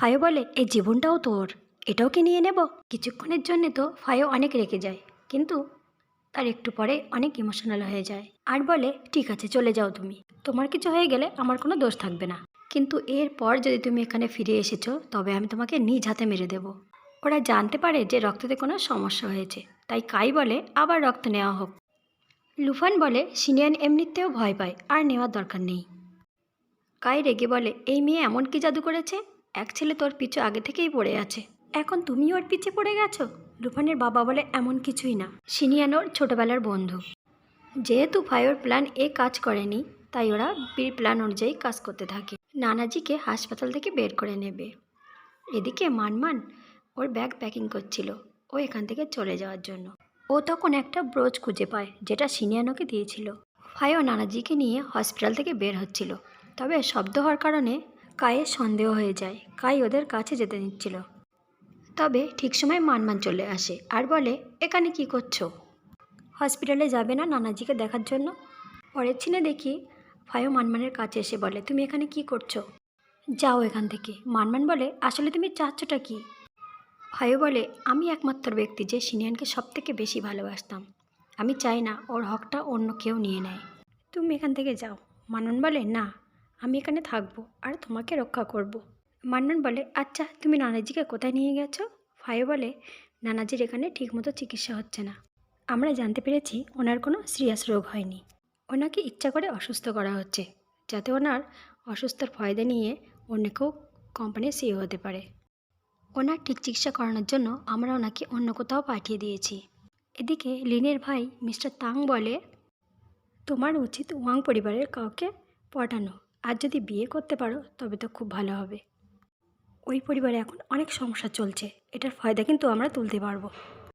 ফায়ো বলে, এই জীবনটাও তোর। এটাও কি নিয়ে নেব? কিছুক্ষণের জন্য তো ফায়ো অনেক রেগে যায়, কিন্তু তার একটু পরে অনেক ইমোশনাল হয়ে যায়। আর বলে, ঠিক আছে, চলে যাও তুমি। তোমার কিছু হয়ে গেলে আমার কোনো দোষ থাকবে না। কিন্তু এরপর যদি তুমি এখানে ফিরে এসেছ, তবে আমি তোমাকে নিজ হাতে মেরে দেব। ওরা জানতে পারে যে রক্ততে কোনো সমস্যা হয়েছে। তাই কাই বলে, আবার রক্ত নেওয়া হোক। লুফান বলে, সিনিয়ন এমনিতেও ভয় পায়, আর নেওয়ার দরকার নেই। কাই রেগে বলে, এই মেয়ে এমন কি জাদু করেছে? এক ছেলে তোর পিছু আগে থেকেই পড়ে আছে। এখন তুমি ওর পিছে পড়ে গেছো? লুফানের বাবা বলে এমন কিছুই না। সিনিয়ান ওর ছোটোবেলার বন্ধু। যেহেতু ফায়োর প্ল্যান এ কাজ করেনি, তাই ওরা বীর প্ল্যান অনুযায়ী কাজ করতে থাকে। নানাজিকে হাসপাতাল থেকে বের করে নেবে। এদিকে মানমান ওর ব্যাগ প্যাকিং করছিল, ও এখান থেকে চলে যাওয়ার জন্য। ও তখন একটা ব্রোচ খুঁজে পায়, যেটা সিনিয়ানোকে দিয়েছিল। ফায়ো নানাজিকে নিয়ে হসপিটাল থেকে বের হচ্ছিল। তবে শব্দ হওয়ার কারণে কায়ের সন্দেহ হয়ে যায়। কাই ওদের কাছে যেতে নিচ্ছিল। তবে ঠিক সময় মানমান চলে আসে আর বলে, এখানে কি করছ? হসপিটালে যাবে না নানাজিকে দেখার জন্য? পরের ছিনে দেখি ফায়ো মানমানের কাছে এসে বলে, তুমি এখানে কি করছ? যাও এখান থেকে। মানমান বলে, আসলে তুমি চাচ্ছটা কি? ফায়ো বলে, আমি একমাত্র ব্যক্তি যে সিনিয়ানকে সব থেকে বেশি ভালোবাসতাম। আমি চাই না ওর হকটা অন্য কেউ নিয়ে নেয়। তুমি এখান থেকে যাও। মানন বলে, না। আমি এখানে থাকব আর তোমাকে রক্ষা করব। মান্নান বলে আচ্ছা তুমি নানাজিকে কোথায় নিয়ে গেছো? ফায়ো বলে, নানাজির এখানে ঠিকমতো চিকিৎসা হচ্ছে না। আমরা জানতে পেরেছি ওনার কোনো সিরিয়াস রোগ হয়নি। ওনাকে ইচ্ছা করে অসুস্থ করা হচ্ছে, যাতে ওনার অসুস্থর ফয়দা নিয়ে অন্য কেউ কোম্পানির সিও হতে পারে। ওনার ঠিক চিকিৎসা করানোর জন্য আমরা ওনাকে অন্য কোথাও পাঠিয়ে দিয়েছি। এদিকে লিনের ভাই মিস্টার তাং বলে, তোমার উচিত ওয়াং পরিবারের কাউকে পটানো। আর যদি বিয়ে করতে পারো, তবে তো খুব ভালো হবে। ওই পরিবারে এখন অনেক সমস্যা চলছে। এটার ফায়দা কিন্তু আমরা তুলতে পারব।